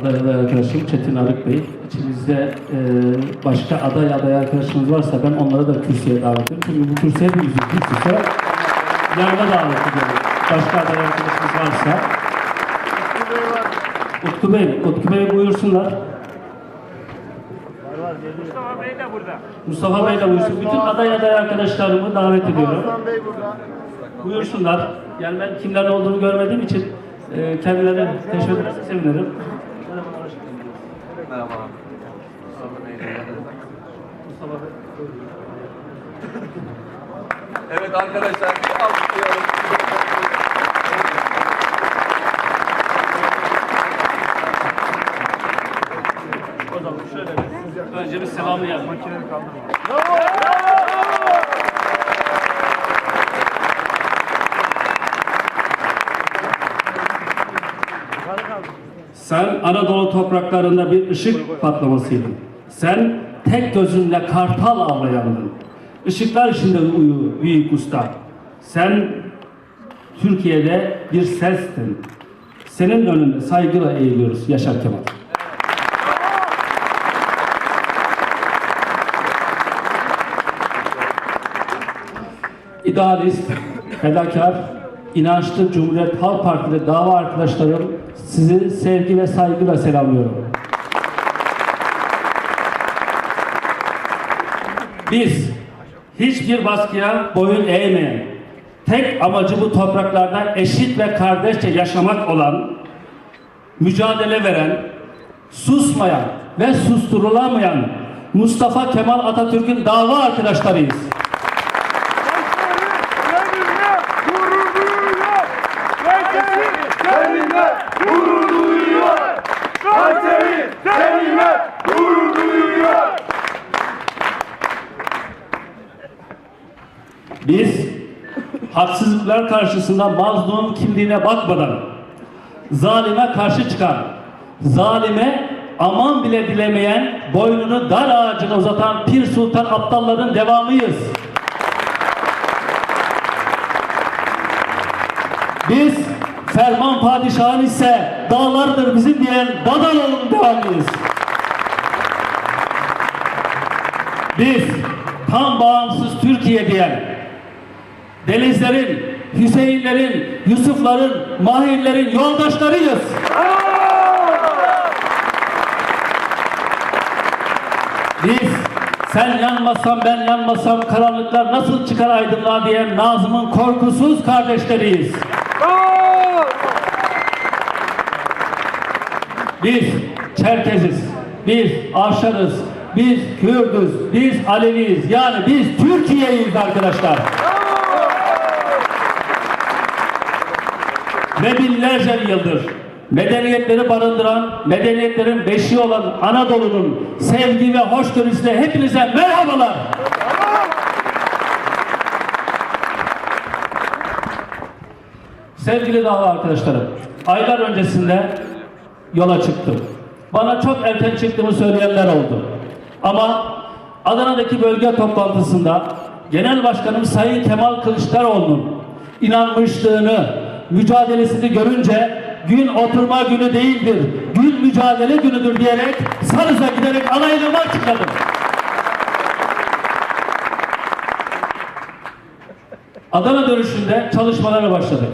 Aday aday arkadaşım Çetin Arık Bey. İçimizde e, başka aday aday arkadaşımız varsa ben onları da kürsüye davet ediyorum. Çünkü bu kürsü hepimizin kürsüsü. Yanına davet ediyorum. Başka aday arkadaşımız varsa. Utku Bey, Utku Bey buyursunlar. Mustafa Bey de burada. Mustafa Bey de buyursun. Bütün aday aday arkadaşlarımı davet ediyorum. Hasan Bey burada. Buyursunlar. Yani ben kimlerin olduğunu görmediğim için e, kendilerine teşekkür ederim, sevinirim. Mustafa Bey. Evet arkadaşlar bir alkışlayalım. Şöyle önce bir selamı yapmak. Sen Anadolu topraklarında bir ışık patlamasıydın. Sen tek gözünle kartal avlayandın. Işıklar içinde uyu büyük usta. Sen Türkiye'de bir sestin. Senin önünde saygıyla eğiliyoruz Yaşar Kemal. idealist, fedakar, inançlı Cumhuriyet Halk Partili dava arkadaşlarım sizi sevgi ve saygıyla selamlıyorum. Biz hiçbir baskıya boyun eğmeyen, tek amacı bu topraklarda eşit ve kardeşçe yaşamak olan, mücadele veren, susmayan ve susturulamayan Mustafa Kemal Atatürk'ün dava arkadaşlarıyız. Biz haksızlıklar karşısında mazlumun kimliğine bakmadan zalime karşı çıkan, zalime aman bile dilemeyen, boynunu dar ağacına uzatan Pir Sultan aptalların devamıyız. Biz ferman padişahın ise dağlardır bizim diyen Dadaloğlu'nun devamıyız. Biz tam bağımsız Türkiye diyen Denizlerin, Hüseyinlerin, Yusufların, Mahirlerin yoldaşlarıyız. Biz sen yanmasan ben yanmasam karanlıklar nasıl çıkar aydınlığa diyen Nazım'ın korkusuz kardeşleriyiz. Biz Çerkeziz, biz Avşarız, biz Kürdüz, biz Aleviyiz. Yani biz Türkiye'yiz arkadaşlar. Ve binlerce yıldır medeniyetleri barındıran, medeniyetlerin beşiği olan Anadolu'nun sevgi ve hoşgörüsüyle hepinize merhabalar. Sevgili dava arkadaşlarım, aylar öncesinde yola çıktım. Bana çok erken çıktığımı söyleyenler oldu. Ama Adana'daki bölge toplantısında Genel Başkanım Sayın Kemal Kılıçdaroğlu'nun inanmışlığını, mücadelesini görünce gün oturma günü değildir, gün mücadele günüdür diyerek Sarız'a giderek anaylığımı açıkladım. Adana dönüşünde çalışmalara başladık.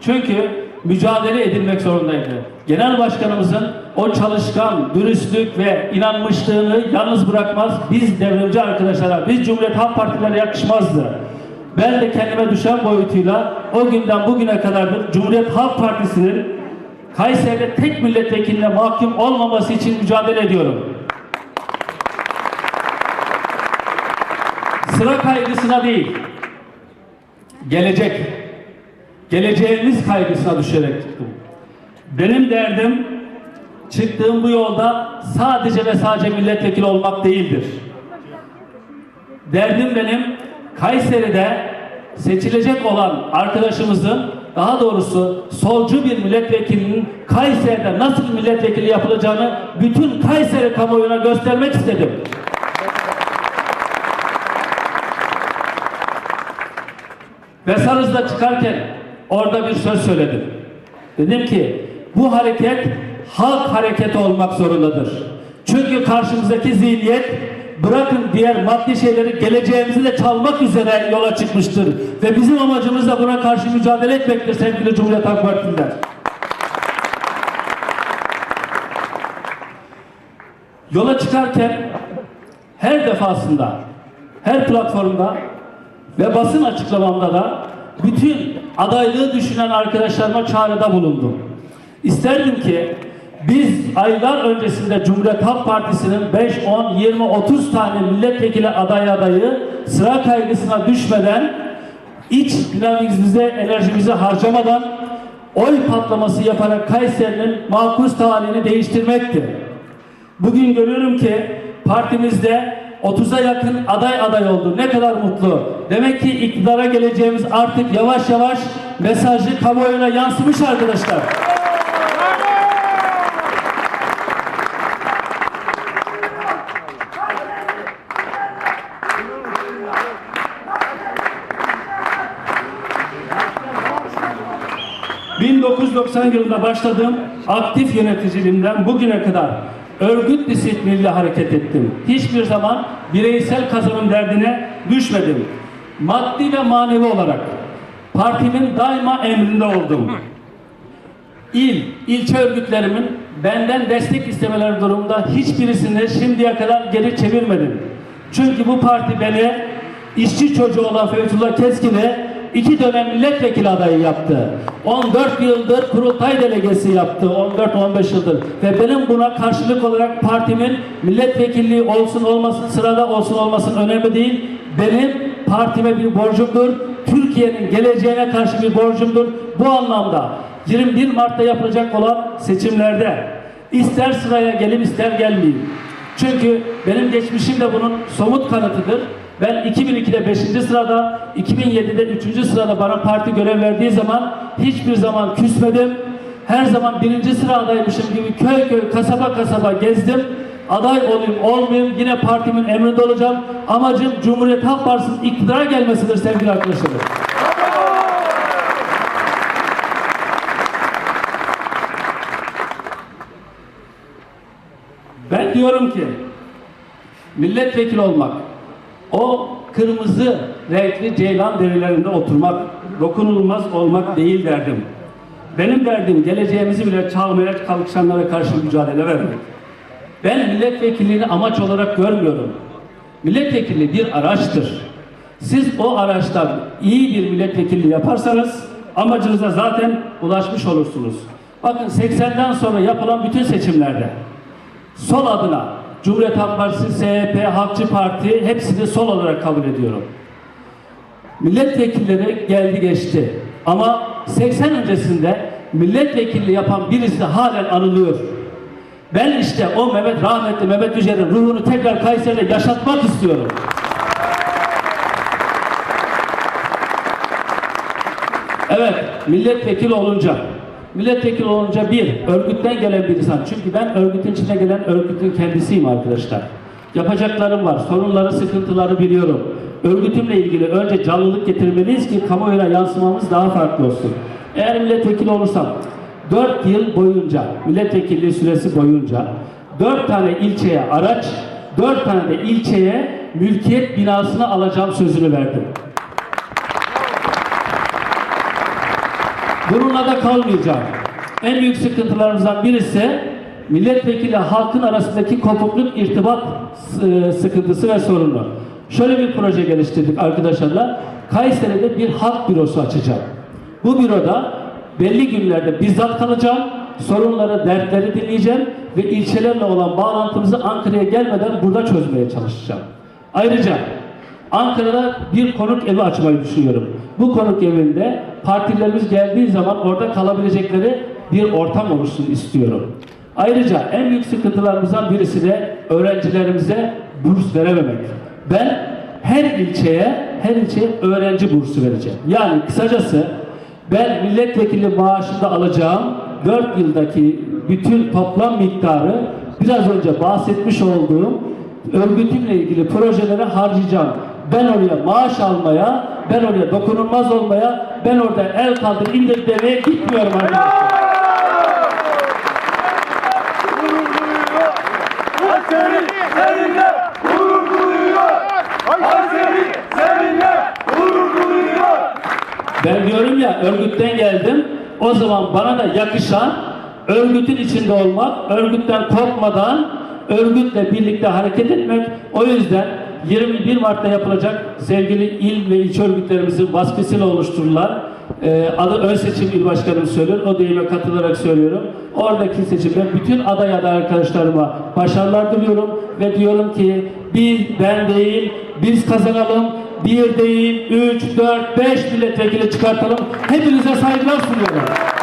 Çünkü mücadele edilmek zorundaydı. Genel başkanımızın o çalışkan, dürüstlük ve inanmışlığını yalnız bırakmaz. Biz devrimci arkadaşlara, biz Cumhuriyet Halk Partilerine yakışmazdı. Ben de kendime düşen boyutuyla o günden bugüne kadardır Cumhuriyet Halk Partisi'nin Kayseri'de tek milletvekiline mahkum olmaması için mücadele ediyorum. Sıra kaygısına değil, gelecek, geleceğimiz kaygısına düşerek çıktım. Benim derdim çıktığım bu yolda sadece ve sadece milletvekili olmak değildir. Derdim benim Kayseri'de seçilecek olan arkadaşımızın daha doğrusu solcu bir milletvekilinin Kayseri'de nasıl milletvekili yapılacağını bütün Kayseri kamuoyuna göstermek istedim. Ve Sarız'da çıkarken orada bir söz söyledim. Dedim ki bu hareket halk hareketi olmak zorundadır. Çünkü karşımızdaki zihniyet bırakın diğer maddi şeyleri geleceğimizi de çalmak üzere yola çıkmıştır. Ve bizim amacımız da buna karşı mücadele etmektir sevgili Cumhuriyet Halk Partililer. Yola çıkarken her defasında, her platformda ve basın açıklamamda da bütün adaylığı düşünen arkadaşlarıma çağrıda bulundum. İsterdim ki biz aylar öncesinde Cumhuriyet Halk Partisi'nin 5, 10, 20, 30 tane milletvekili aday adayı sıra kaygısına düşmeden iç dinamizimize, enerjimizi harcamadan oy patlaması yaparak Kayseri'nin makus talihini değiştirmekti. Bugün görüyorum ki partimizde 30'a yakın aday aday oldu. Ne kadar mutlu. Demek ki iktidara geleceğimiz artık yavaş yavaş mesajı kamuoyuna yansımış arkadaşlar. ...1990 yılında başladığım aktif yöneticiliğimden bugüne kadar örgüt disipliniyle hareket ettim. Hiçbir zaman bireysel kazanım derdine düşmedim. Maddi ve manevi olarak partimin daima emrinde oldum. İl, ilçe örgütlerimin benden destek istemeleri durumunda hiçbirisini şimdiye kadar geri çevirmedim. Çünkü bu parti beni işçi çocuğu olan Feyzullah Keskin'i iki dönem milletvekili adayı yaptı. 14 yıldır kurultay delegesi yaptı. 14-15 yıldır. Ve benim buna karşılık olarak partimin milletvekilliği olsun olmasın, sırada olsun olmasın önemli değil. Benim partime bir borcumdur. Türkiye'nin geleceğine karşı bir borcumdur. Bu anlamda 21 Mart'ta yapılacak olan seçimlerde ister sıraya gelin ister gelmeyeyim. Çünkü benim geçmişim de bunun somut kanıtıdır. Ben 2002'de 5. sırada, 2007'de 3. sırada bana parti görev verdiği zaman hiçbir zaman küsmedim. Her zaman birinci sıradaymışım gibi köy köy, kasaba kasaba gezdim. Aday olayım olmayayım yine partimin emrinde olacağım. Amacım Cumhuriyet Halk Partisi'nin iktidara gelmesidir sevgili arkadaşlarım. Ben diyorum ki milletvekili olmak, o kırmızı renkli ceylan derilerinde oturmak, dokunulmaz olmak değil derdim. Benim derdim geleceğimizi bile çalmaya kalkışanlara karşı mücadele vermek. Ben milletvekilliğini amaç olarak görmüyorum. Milletvekilliği bir araçtır. Siz o araçtan iyi bir milletvekilliği yaparsanız amacınıza zaten ulaşmış olursunuz. Bakın 80'den sonra yapılan bütün seçimlerde sol adına Cumhuriyet Halk Partisi, CHP, Halkçı Parti hepsini sol olarak kabul ediyorum. Milletvekilleri geldi geçti. Ama 80 öncesinde milletvekilliği yapan birisi halen anılıyor. Ben işte o Mehmet rahmetli Mehmet Yücel'in ruhunu tekrar Kayseri'de yaşatmak istiyorum. Evet, milletvekili olunca, milletvekili olunca bir, örgütten gelen bir insan. Çünkü ben örgütün içine gelen örgütün kendisiyim arkadaşlar. Yapacaklarım var, sorunları, sıkıntıları biliyorum. Örgütümle ilgili önce canlılık getirmeliyiz ki kamuoyuna yansımamız daha farklı olsun. Eğer milletvekili olursam, 4 yıl boyunca, milletvekilliği süresi boyunca 4 tane ilçeye araç, 4 tane de ilçeye mülkiyet binasını alacağım sözünü verdim. Bununla da kalmayacağım. En büyük sıkıntılarımızdan birisi milletvekili halkın arasındaki kopukluk irtibat e, sıkıntısı ve sorunu. Şöyle bir proje geliştirdik arkadaşlarla. Kayseri'de bir halk bürosu açacağım. Bu büroda belli günlerde bizzat kalacağım. Sorunları, dertleri dinleyeceğim ve ilçelerle olan bağlantımızı Ankara'ya gelmeden burada çözmeye çalışacağım. Ayrıca Ankara'da bir konuk evi açmayı düşünüyorum. Bu konuk evinde partilerimiz geldiği zaman orada kalabilecekleri bir ortam oluşsun istiyorum. Ayrıca en büyük sıkıntılarımızdan birisi de öğrencilerimize burs verememek. Ben her ilçeye, her ilçeye öğrenci bursu vereceğim. Yani kısacası ben milletvekili maaşında alacağım 4 yıldaki bütün toplam miktarı biraz önce bahsetmiş olduğum örgütümle ilgili projelere harcayacağım ben oraya maaş almaya, ben oraya dokunulmaz olmaya, ben orada el kaldır indir demeye gitmiyorum arkadaşlar. Ben diyorum ya örgütten geldim. O zaman bana da yakışan örgütün içinde olmak, örgütten korkmadan, örgütle birlikte hareket etmek. O yüzden 21 Mart'ta yapılacak sevgili il ve ilçe örgütlerimizin baskısıyla oluşturulan e, adı ön seçim il başkanım söylüyor. O deyime katılarak söylüyorum. Oradaki seçimde bütün aday aday arkadaşlarıma başarılar diliyorum ve diyorum ki bir ben değil biz kazanalım. Bir değil, üç, dört, beş milletvekili çıkartalım. Hepinize saygılar sunuyorum.